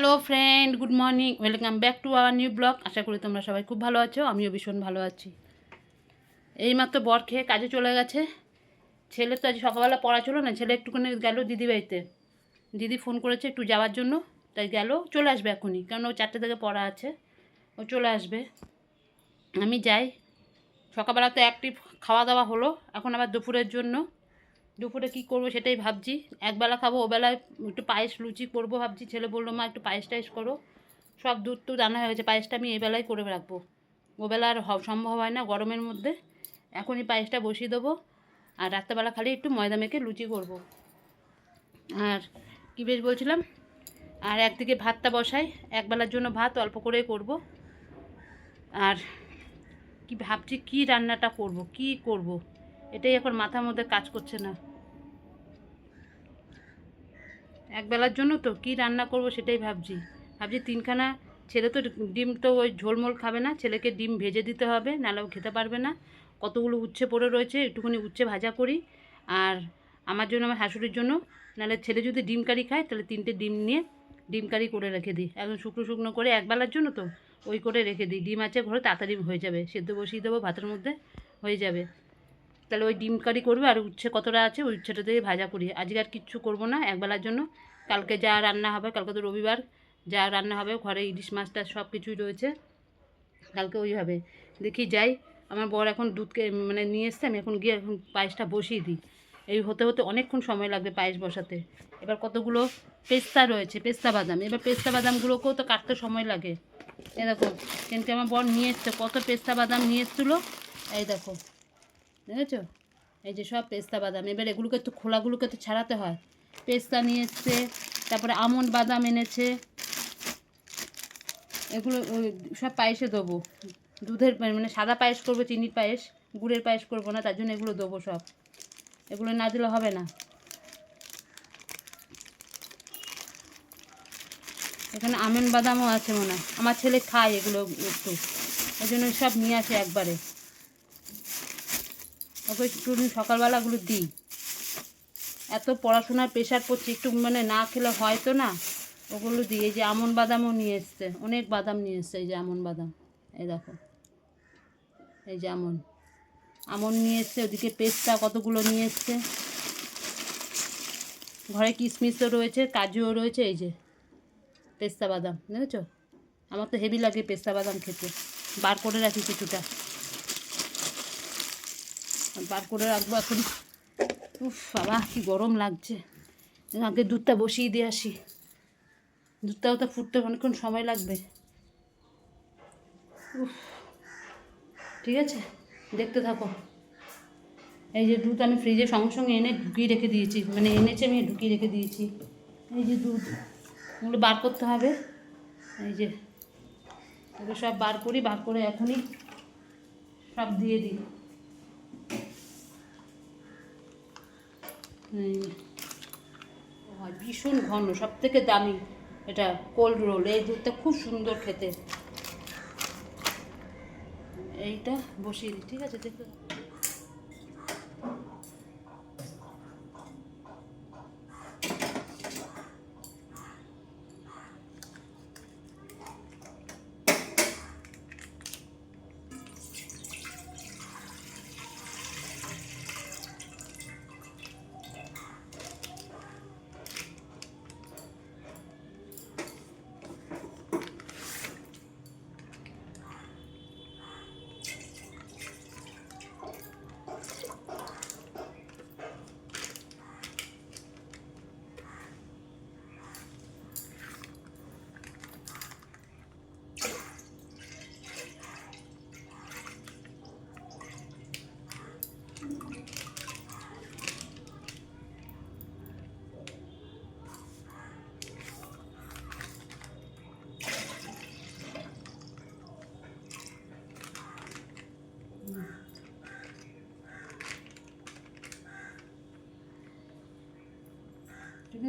Hello friend good morning welcome back to our new blog আশা করি তোমরা সবাই খুব ভালো আছো, আমিও ভীষণ ভালো আছি। এইমাত্র বর খেয়ে কাজে চলে গেছে। ছেলে তো আজ সকালবেলা পড়া ছিল না, ছেলে একটুখানি গেল দিদি বাড়িতে। দিদি ফোন করেছে একটু যাওয়ার জন্য, তাই গেল, চলে আসবে এখনই। কারণ ও চারটে থেকে পড়া আছে, ও চলে আসবে। আমি যাই। সকালবেলা তো একটি খাওয়া দাওয়া হলো, এখন আবার দুপুরের জন্য। দুপুরে কী করব সেটাই ভাবছি। একবেলা খাব, ওবেলায় একটু পায়েস লুচি করব ভাবছি। ছেলে বলল, মা, একটু পায়েস টায়েস করো। সব দুধ তো রান্না হয়ে গেছে, পায়েসটা আমি এবেলায় করে রাখব। ওবেলা আর সম্ভব হয় না গরমের মধ্যে। এখনই পায়েসটা বসিয়ে দেবো আর রাত্রেবেলা খালি একটু ময়দা মেখে লুচি করব। আর কী বেশ বলছিলাম, আর একদিকে ভাতটা বসাই, একবেলার জন্য ভাত অল্প করেই করব। আর কি ভাবছি, কি রান্নাটা করব, কি করব? এটাই এখন মাথার মধ্যে কাজ করছে না। একবেলার জন্য তো, কি রান্না করব সেটাই ভাবছি। ভাবছি তিনখানা, ছেলে তো ডিম তো ওই ঝোলমোল খাবে না, ছেলেকে ডিম ভেজে দিতে হবে, নাহলে খেতে পারবে না। কতগুলো উচ্ছে পড়ে রয়েছে, একটুখানি উচ্ছে ভাজা করি, আর আমার জন্য, আমার শাশুড়ির জন্য, নাহলে ছেলে যদি ডিম কারি খায়, তাহলে তিনটে ডিম নিয়ে ডিম কারি করে রেখে দিই। একদম শুকনো শুকনো করে একবেলার জন্য তো, ওই করে রেখে দিই। ডিম আছে ঘরে, তাড়াতাড়ি হয়ে যাবে, সেদ্ধ বসিয়ে দেবো ভাতের মধ্যে, হয়ে যাবে। তাহলে ওই ডিম কারি করবে আর উচ্ছে কতটা আছে ওই উচ্ছেটা দিয়ে ভাজা করি আজকে আর কিচ্ছু করব না, একবেলার জন্য। কালকে যা রান্না হবে, কালকে তো রবিবার, যা রান্না হবে, ঘরে ইলিশ মাছটা সব কিছুই রয়েছে। কালকে ওই হবে। দেখি যাই, আমার বর এখন দুধকে মানে নিয়ে এসছে, আমি এখন গিয়ে এখন পায়েসটা বসিয়ে দিই। এই হতে হতে অনেকক্ষণ সময় লাগবে পায়েস বসাতে। এবার কতগুলো পেস্তা রয়েছে, পেস্তা বাদাম। এবার পেস্তা বাদামগুলোকেও তো কাটতে সময় লাগে। এই দেখো, কিন্তু আমার বর নিয়ে এসছে, কত পেস্তা বাদাম নিয়ে এসছিলো। এই দেখো। দেখেছ? এই যে সব পেস্তা বাদাম, এবার এগুলোকে তো খোলাগুলোকে তো ছাড়াতে হয়। পেস্তা নিয়ে এসছে, তারপরে আমন্ড বাদাম এনেছে। এগুলো সব পায়েসে দেবো। দুধের মানে সাদা পায়েস করব, চিনির পায়েস, গুড়ের পায়েস করব না, তার জন্য এগুলো দেবো সব। এগুলো না দিলে হবে না। এখানে আমন্ড বাদামও আছে মনে হয়। আমার ছেলে খায় এগুলো একটু। ওই জন্য সব নিয়ে আসে একবারে। ওকে একটু সকালবেলাগুলো দিই। এত পড়াশোনার প্রেশার পড়ছে, একটু মানে না খেলে হয় তো না? ওগুলো দিই এই যে আমন বাদামও নিয়ে এসছে, অনেক বাদাম নিয়ে এসছে, এই যে আমন বাদাম। এই দেখো, এই যে আমন। আমন নিয়ে এসছে, ওদিকে পেস্তা কতগুলো নিয়ে এসছে। ঘরে কিশমিশও রয়েছে, কাজুও রয়েছে, এই যে পেস্তা বাদাম দেখেছ আমার তো হেভি লাগে পেস্তা বাদাম খেতে, বার করে রাখি কিছুটা। বার করে রাখব এখন। উফ, বাবা, কি গরম লাগছে। আগে দুধটা বসিয়ে দিয়ে আসি। দুধটাও তো ফুটতে অনেকক্ষণ সময় লাগবে। উফ, ঠিক আছে, দেখতে থাকো। এই যে দুধ আমি ফ্রিজে সঙ্গে সঙ্গে এনে ঢুকিয়ে রেখে দিয়েছি। মানে এনেছে আমি, ঢুকিয়ে রেখে দিয়েছি। এই যে দুধ, ওগুলো বার করতে হবে। এই যে এগুলো সব বার করি, বার করে এখনই সব দিয়ে দিই এই যে। আর ভীষণ ঘন সব থেকে দামি এটা কোল্ড রোল এই দুধটা খুব সুন্দর খেতে। এইটা বসিয়ে দিই, ঠিক আছে? দেখো।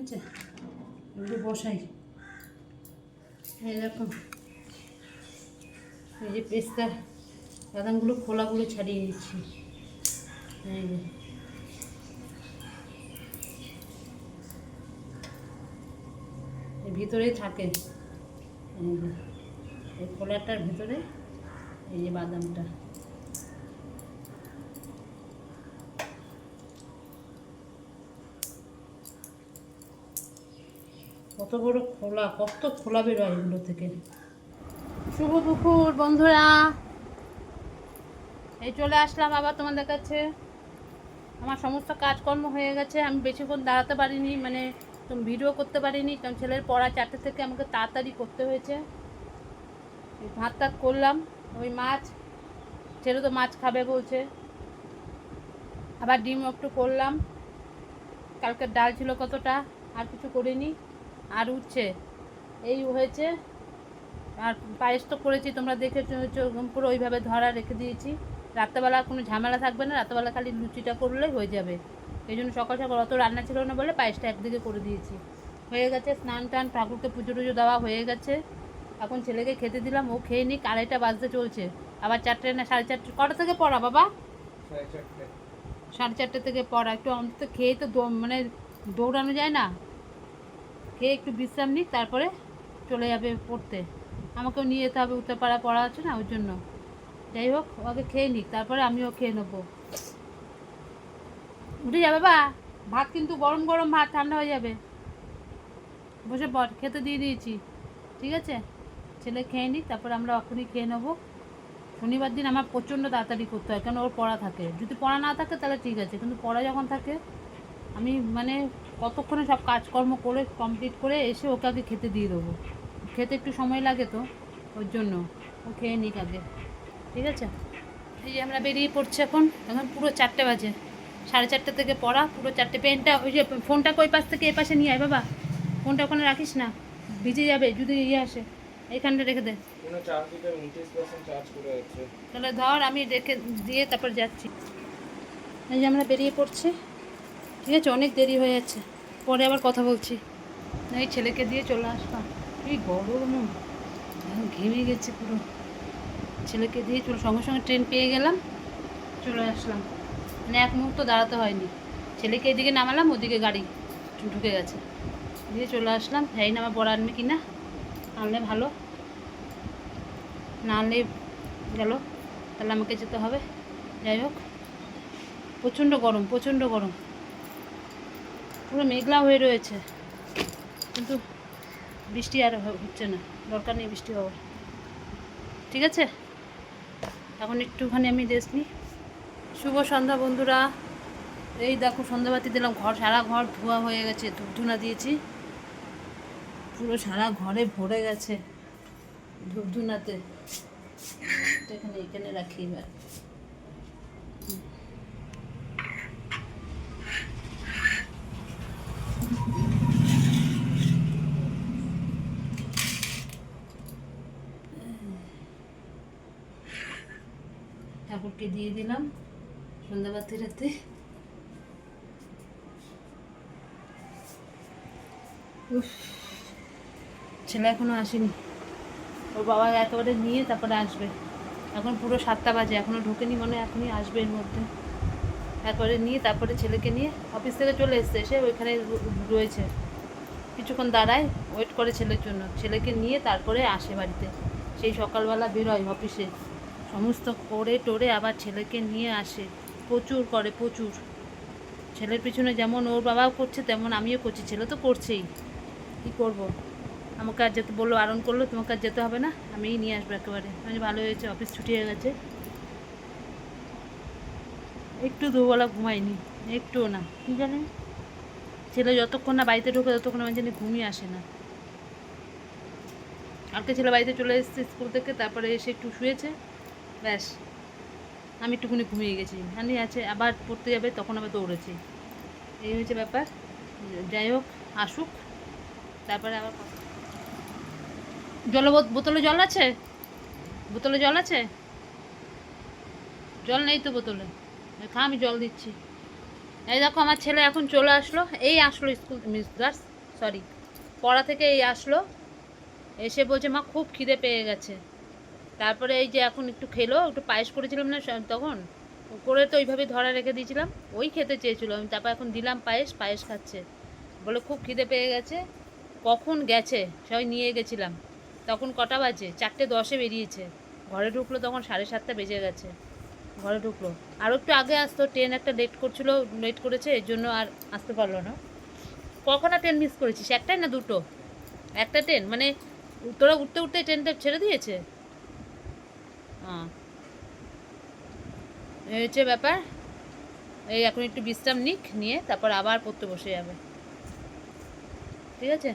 আছে এগুলো বসাই। দেখো। এই যে পেস্তা, বাদামগুলো খোলাগুলো ছাড়িয়ে দিচ্ছি। এই ভিতরেই থাকে। এই এই খোলাটার ভিতরে এই যে বাদামটা। কত বড় খোলা, কত খোলা বেরোয় এগুলো থেকে। শুভ দুপুর, বন্ধুরা। এই চলে আসলাম আবার তোমাদের কাছে। আমার সমস্ত কাজকর্ম হয়ে গেছে। আমি বেশিক্ষণ দাঁড়াতে পারিনি মানে তুমি ভিডিও করতে পারিনি, কারণ ছেলের পড়া চারটে থেকে আমাকে তাড়াতাড়ি করতে হয়েছে। ভাত টাত করলাম, ওই মাছ। ছেলে তো মাছ খাবে বলছে। আবার ডিম একটু করলাম। কালকে ডাল ছিল কতটা, আর কিছু করিনি। আর উঠছে এই হয়েছে। আর পায়েস তো করেছি তোমরা দেখেছ চো- পুরো ওইভাবে ধরা রেখে দিয়েছি। রাত্রেবেলা কোনো ঝামেলা থাকবে না রাত্রেবেলা খালি লুচিটা করলেই হয়ে যাবে। এই জন্য সকাল সকাল অত রান্না ছিল না বলে পায়েসটা একদিকে করে দিয়েছি। হয়ে গেছে স্নান টান ঠাকুরকে পুজো টুজো দেওয়া হয়ে গেছে। এখন ছেলেকে খেতে দিলাম ও খেয়ে নিক আড়াইটা বাজতে চলছে। আবার চারটে না সাড়ে চারটে কটা থেকে পড়া বাবা? সাড়ে চারটে। থেকে পড়া একটু অন্তত খেয়ে তো দৌ- মানে দৌড়ানো যায় না? খেয়ে একটু বিশ্রাম নিক, তারপরে চলে যাবে পড়তে। আমাকেও নিয়ে যেতে হবে, উত্তরপাড়া পড়া আছে না, ওই জন্য। যাই হোক ওকে খেয়ে নিক, তারপরে আমিও খেয়ে নেব। উঠে যাবে বা ভাত কিন্তু গরম গরম ভাত, ঠান্ডা হয়ে যাবে। বসে পড়, খেতে দিয়ে দিয়েছি, ঠিক আছে? ছেলে খেয়ে নিক, তারপরে আমরা এখনই খেয়ে নেব। শনিবার দিন আমার প্রচণ্ড তাড়াতাড়ি করতে হয় কেন ওর পড়া থাকে। যদি পড়া না থাকে, তাহলে ঠিক আছে, কিন্তু পড়া যখন থাকে, আমি মানে কতক্ষণে সব কাজকর্ম করে কমপ্লিট করে এসে ওকে আগে খেতে দিয়ে দেবো। খেতে একটু সময় লাগে তো ওর জন্য। ও খেয়ে নিক আগে। ঠিক আছে? এই যে আমরা বেরিয়ে পড়ছি এখন এখন পুরো চারটে বাজে। সাড়ে চারটে থেকে পড়া পুরো চারটে। পেনটা ওই যে ফোনটা ওই পাশ থেকে এ পাশে নিয়ে আয় বাবা। ফোনটা ওখানে রাখিস না ভিজে যাবে যদি ইয়ে আসে। এইখানটা রেখে দে। তাহলে ধর আমি রেখে দিয়ে তারপর যাচ্ছি। এই যে আমরা বেরিয়ে পড়ছি। ঠিক আছে, অনেক দেরি হয়ে যাচ্ছে। পরে আবার কথা বলছি। এই ছেলেকে দিয়ে চলে আসলাম। এই গরম ঘেমে গেছে পুরো। ছেলেকে দিয়ে চলে সঙ্গে সঙ্গে ট্রেন পেয়ে গেলাম, চলে আসলাম। মানে এক মুহূর্ত দাঁড়াতে হয়নি। ছেলেকে এদিকে নামালাম, ওদিকে গাড়ি ঢুকে গেছে। দিয়ে চলে আসলাম। এই নামা আমার বড় আনবে কি না আনলে ভালো। না আনলে গেল। তাহলে আমাকে যেতে হবে। যাই হোক। প্রচণ্ড গরম প্রচণ্ড গরম। পুরো মেঘলা হয়ে রয়েছে। কিন্তু বৃষ্টি আর হচ্ছে না। দরকার নেই বৃষ্টি হওয়ার। ঠিক আছে? এখন একটুখানি আমি রেস্ট নিই। শুভ সন্ধ্যা বন্ধুরা। এই দেখো সন্ধ্যাবাতি দিলাম। ঘর, সারা ঘর ধোয়া হয়ে গেছে। ধূপ ধুনা দিয়েছি। পুরো সারা ঘরে ভরে গেছে ধূপ ধুনাতে এখানে এখানে রাখি এবার। ঠাকুরকে দিয়ে দিলাম। সন্ধ্যাবাতি রাতে ছেলে এখনও আসেনি। ওর বাবা একেবারে নিয়ে তারপরে আসবে। এখন পুরো সাতটা বাজে এখনও ঢোকেনি মনে এখনই আসবে এর মধ্যে। একবারে নিয়ে তারপরে ছেলেকে নিয়ে অফিস থেকে চলে এসছে, এসে ওইখানে রয়েছে। কিছুক্ষণ দাঁড়ায় ওয়েট করে ছেলের জন্য। ছেলেকে নিয়ে তারপরে আসে বাড়িতে। সেই সকালবেলা বেরোয় অফিসে সমস্ত করে টোরে আবার ছেলেকে নিয়ে আসে। প্রচুর করে প্রচুর। ছেলের পিছনে যেমন ওর বাবাও করছে তেমন আমিও করছি। ছেলে তো করছেই। কী করব? আমাকে আর যেতে বলল আরণ করল তোমাকে আর যেতে হবে না। আমিই নিয়ে আসব একেবারে। আমি ভালো হয়েছে অফিস ছুটি হয়ে গেছে। একটু দুবেলা ঘুমাইনি একটুও না। কী জানি ছেলে যতক্ষণ না বাড়িতে ঢোকে ততক্ষণ আমার জানি ঘুমিয়ে আসে না। কালকে ছেলে বাড়িতে চলে এসেছে স্কুল থেকে তারপরে এসে একটু শুয়েছে। ব্যাস, আমি একটুখানি ঘুমিয়ে গেছি। হানি আছে, আবার পড়তে যাবে, তখন আবার দৌড়েছি। এই হয়েছে ব্যাপার। যাই হোক, আসুক, তারপরে আবার জল বোত- বোতলে জল আছে? বোতলে জল আছে? জল নেই তো বোতলে। খা, আমি জল দিচ্ছি। এই দেখো, আমার ছেলে এখন চলে আসলো। এই আসলো স্কুল, মিস সরি পড়া থেকে এই আসলো। এসে বলছে, মা, খুব খিদে পেয়ে গেছে। তারপরে এই যে এখন একটু খেলো, একটু পায়েস করেছিলাম না তখন, করে তো ওইভাবে ধরা রেখে দিয়েছিলাম, ওই খেতে চেয়েছিল। আমি তারপর এখন দিলাম পায়েস পায়েস খাচ্ছে। বলে খুব খিদে পেয়ে গেছে, কখন গেছে? সবাই নিয়ে গেছিলাম। তখন কটা বাজে? চারটে দশে বেরিয়েছে। ঘরে ঢুকলো তখন সাড়ে সাতটা বেজে গেছে। ঘরে ঢুকলো। আরও একটু আগে আসতো, ট্রেন একটা লেট করছিল, লেট করেছে, এর জন্য আর আসতে পারল না। কখন ট্রেন মিস করেছিস? একটাই না দুটো? একটা ট্রেন? মানে তোরা উঠতে উঠতে ট্রেনটা ছেড়ে দিয়েছে? হচ্ছে ব্যাপার, এই এখন একটু বিশ্রাম নিক, নিয়ে তারপর আবার পড়তে বসে যাবে। ঠিক আছে?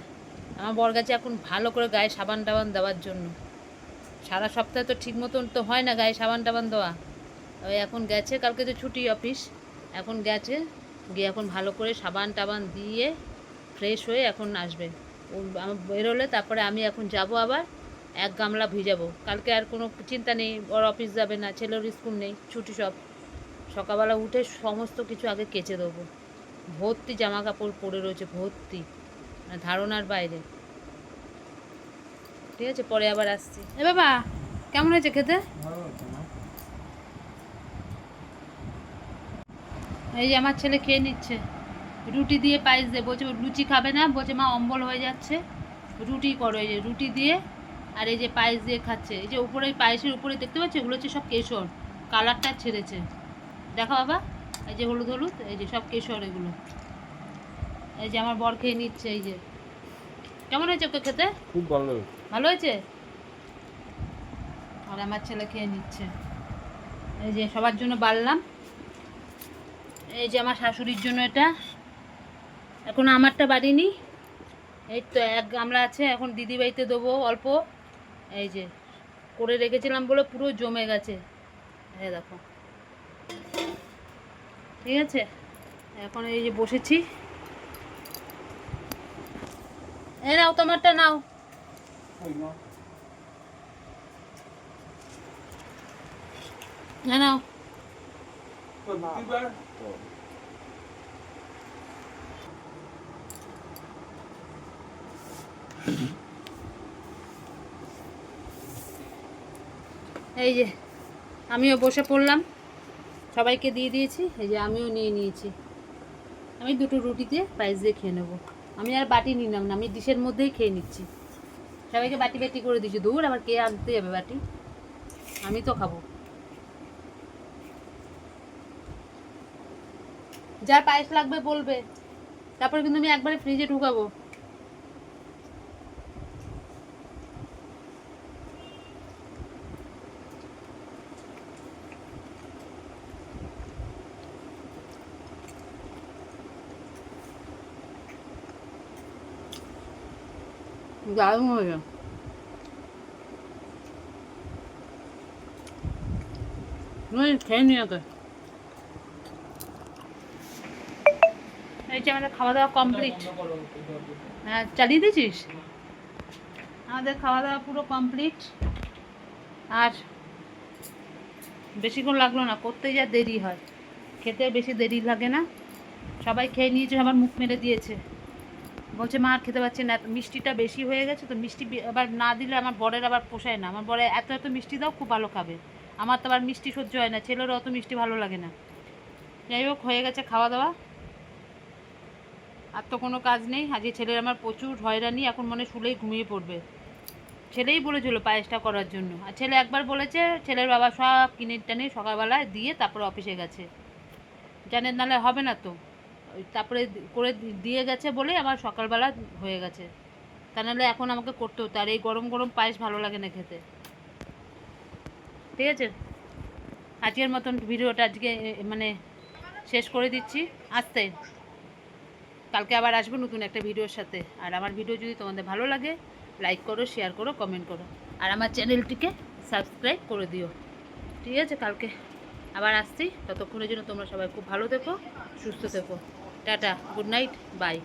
আমার বর গেছে এখন ভালো করে গায়ে সাবান টাবান দেওয়ার জন্য। সারা সপ্তাহে তো ঠিক মতন তো হয় না গায়ে সাবান টাবান দেওয়া। ওই এখন গেছে, কালকে তো ছুটি অফিস। এখন গেছে, গিয়ে এখন ভালো করে সাবান টাবান দিয়ে ফ্রেশ হয়ে এখন আসবে। ও বেরোলে তারপরে আমি এখন যাব আবার। এক গামলা ভিজাবো। কালকে আর কোনো চিন্তা নেই ওর অফিস যাবে না ছেলের স্কুল নেই ছুটি সব। সকালবেলা উঠে সমস্ত কিছু আগে কেচে দেবো। ভর্তি জামা কাপড় পরে রয়েছে ভর্তি। মানে ধারণার বাইরে। ঠিক আছে পরে আবার আসছি। এ বাবা কেমন হয়েছে খেতে? এই যে আমার ছেলে খেয়ে নিচ্ছে। রুটি দিয়ে পায়েস দিয়ে বলছে লুচি খাবে না? বলছে মা অম্বল হয়ে যাচ্ছে। রুটি করো এই যে রুটি দিয়ে আর এই যে পায়েস দিয়ে খাচ্ছে এই যে উপরে পায়েসের উপরে দেখতে পাচ্ছি? এগুলো হচ্ছে সব কেশর। কালারটা ছেড়েছে। দেখো বাবা এই যে হলুদ হলুদ এই যে সব কেশর এগুলো। এই যে আমার বর খেয়ে নিচ্ছে এই যে। কেমন হয়েছে ওকে খেতে? খুব ভালো ভালো হয়েছে? আর আমার ছেলে খেয়ে নিচ্ছে। এই যে সবার জন্য বাড়লাম। এই যে আমার শাশুড়ির জন্য এটা। এখন আমারটা বাড়িনি। এই তো এক গামলা আছে এখন দিদি বাড়িতে দেবো অল্প। এই যে করে রেখেছিলাম বলে পুরো জমে গেছে। এই দেখো। ঠিক আছে? এখন এই যে বসেছি। এই নাও তোমারটা নাও। না নাও। এই যে, আমিও বসে পড়লাম। সবাইকে দিয়ে দিয়েছি, এই যে আমিও নিয়ে নিয়েছি। আমি দুটো রুটি দিয়ে পায়েস দিয়ে খেয়ে নেব। আমি আর বাটি নিলাম না, আমি ডিশের মধ্যেই খেয়ে নিচ্ছি। সবাইকে বাটি বাটি করে দিচ্ছি দূর, আবার কে আনতে যাবে বাটি? আমি তো খাব। যার পায়েস লাগবে বলবে। তারপরে কিন্তু আমি একবারে ফ্রিজে ঢুকাবো। দারুণ হয়েছে খেয়ে তো। এই যে আমাদের খাওয়া দাওয়া কমপ্লিট হ্যাঁ চালিয়ে দিয়েছিস? আমাদের খাওয়া দাওয়া পুরো কমপ্লিট আর বেশিক্ষণ লাগল না, করতে যা দেরি হয়। খেতে বেশি দেরি লাগে না। সবাই খেয়ে নিয়েছে, সবার মুখ মেরে দিয়েছে। বলছে, মা, আর খেতে পারছি না। মিষ্টিটা বেশি হয়ে গেছে, তো মিষ্টি আবার না দিলে আমার বরের আবার পোষায় না। আমার বরে, এত এত মিষ্টি দাও, খুব ভালো খাবে। আমার তো আবার মিষ্টি সহ্য হয় না, ছেলেরও অত মিষ্টি ভালো লাগে না। যাই হোক, হয়ে গেছে খাওয়া দাওয়া। আর তো কোনো কাজ নেই। আজকে ছেলের আমার প্রচুর হয়রানি, এখন মনে শুলেই ঘুমিয়ে পড়বে। ছেলেই বলেছিল পায়েসটা করার জন্য। আর ছেলে একবার বলেছে, ছেলের বাবা সব কিনে টানে সকালবেলায় দিয়ে তারপরে অফিসে গেছে। জানেন নাহলে হবে না তো। তারপরে করে দিয়ে গেছে বলেই আমার সকালবেলা হয়ে গেছে। তা নাহলে এখন আমাকে করতে হতো, আর এই গরম গরম পায়েস ভালো লাগে না খেতে। ঠিক আছে? আজকের মতন ভিডিওটা আজকে মানে শেষ করে দিচ্ছি। আসতে। কালকে আবার আসব নতুন একটা ভিডিওর সাথে। আর আমার ভিডিও যদি তোমাদের ভালো লাগে, লাইক করো, শেয়ার করো, কমেন্ট করো। আর আমার চ্যানেলটিকে সাবস্ক্রাইব করে দিও। ঠিক আছে? কালকে আবার আসছি। ততক্ষণের জন্য তোমরা সবাই খুব ভালো থেকো, সুস্থ থেকো। Tata good night bye.